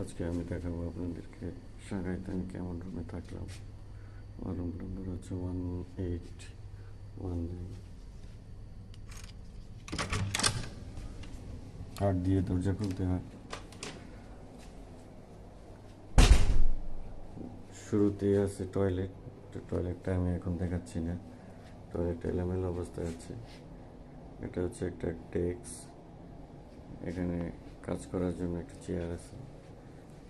আজকে আমি দেখাবো আপনাদেরকে। সাগাইতে আমি কেমন রুমে থাকলাম? আমার রুম নম্বর হচ্ছে ওয়ান এইট ওয়ান নাইন আট দিয়ে দরজা খুলতে হয়। শুরুতেই আছে টয়লেট তো টয়লেটটা আমি এখন দেখাচ্ছি না। টয়লেট এলোমেলো অবস্থায় আছে। এটা হচ্ছে একটা ডেস্ক এখানে কাজ করার জন্য একটা চেয়ার আছে।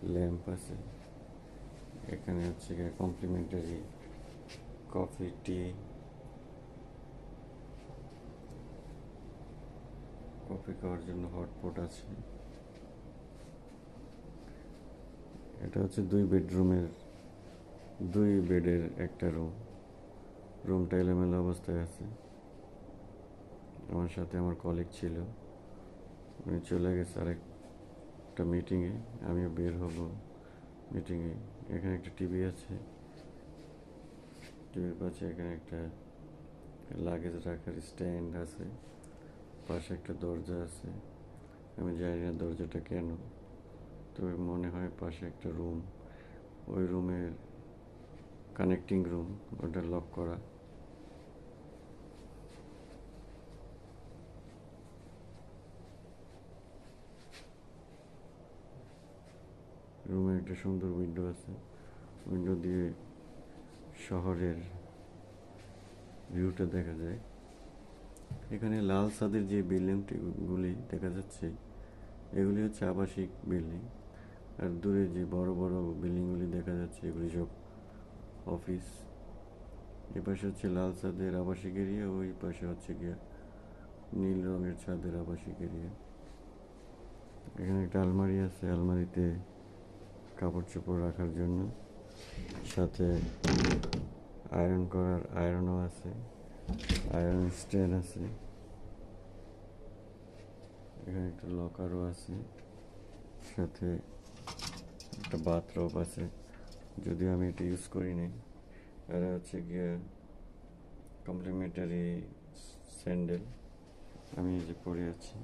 ল্যাম্প আছে। এখানে হচ্ছে গিয়ে কমপ্লিমেন্টারি কফি টি কফি খাওয়ার জন্য হটপট আছে। এটা হচ্ছে দুই বেডরুমের দুই বেডের একটা রুম রুমটা এলোমেলো অবস্থায় আছে। আমার সাথে আমার কলিগ ছিল। উনি চলে গেছে আরেকটা মিটিংয়ে আমিও বের হব মিটিংয়ে এখানে একটা টিভি আছে। টিভির পাশে এখানে একটা লাগেজ রাখার স্ট্যান্ড আছে। পাশে একটা দরজা আছে। আমি জানি না দরজাটা কেন। তবে মনে হয় পাশে একটা রুম ওই রুমের কানেক্টিং রুম ওটা লক করা। রুমে একটা সুন্দর উইন্ডো আছে। উইন্ডো দিয়ে শহরের ভিউটা দেখা যায়। এখানে লাল সাদের যে বিল্ডিংগুলি দেখা যাচ্ছে, এগুলি হচ্ছে আবাসিক বিল্ডিং আর দূরে যে বড় বড় বিল্ডিংগুলি দেখা যাচ্ছে, এগুলি সব অফিস এ পাশে হচ্ছে লাল ছাদের আবাসিক এরিয়া ওই পাশে হচ্ছে গিয়া নীল রঙের ছাদের আবাসিক এরিয়া এখানে একটা আলমারি আছে, আলমারিতে কাপড় চোপড় রাখার জন্য। সাথে আয়রন করার আয়রনও আছে আয়রন স্ট্যান্ড আছে। এখানে একটা লকারও আছে। সাথে একটা বাথরুম আছে। যদিও আমি এটা ইউজ করি নাই আর হচ্ছে গিয়ে কমপ্লিমেন্টারি স্যান্ডেল আমি এই যে পরে আছি।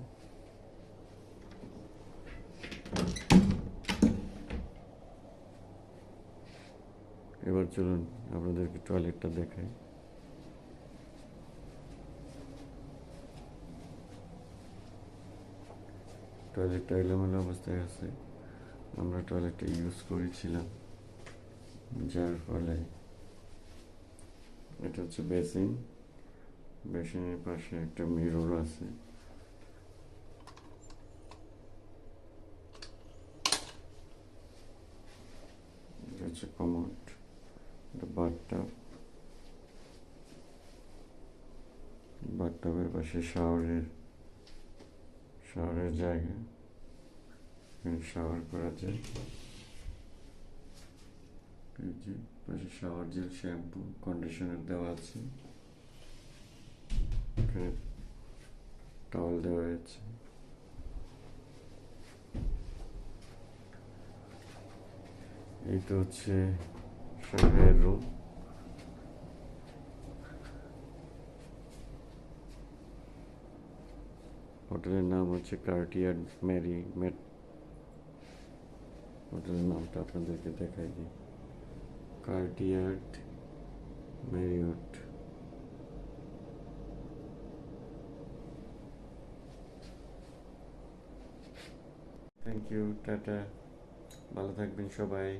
এবার চলুন আপনাদেরকে টয়লেটটা দেখাই। টয়লেটটা এলোমেলো অবস্থায় আছে। আমরা টয়লেটটা ইউজ করেছিলাম, যার ফলে এটা হচ্ছে বেসিন। বেসিনের পাশে একটা মিরর আছে। হচ্ছে এটা বাথটাব বাথটাবের পাশে শাওয়ারের শাওয়ারের জায়গা। এখানে শাওয়ার করা যায়। পাশে শাওয়ার জেল, শ্যাম্পু, কন্ডিশনার দেওয়া আছে। এখানে টাওয়াল দেওয়া হয়েছে। এই তো হচ্ছে সাহের রুম হোটেলের নাম হচ্ছে কার্টিয়ার ম্যারি মেট হোটেলের নামটা আপনাদেরকে দেখাই দিই। Courtyard Marriott thank you tata. ভালো থাকবেন সবাই।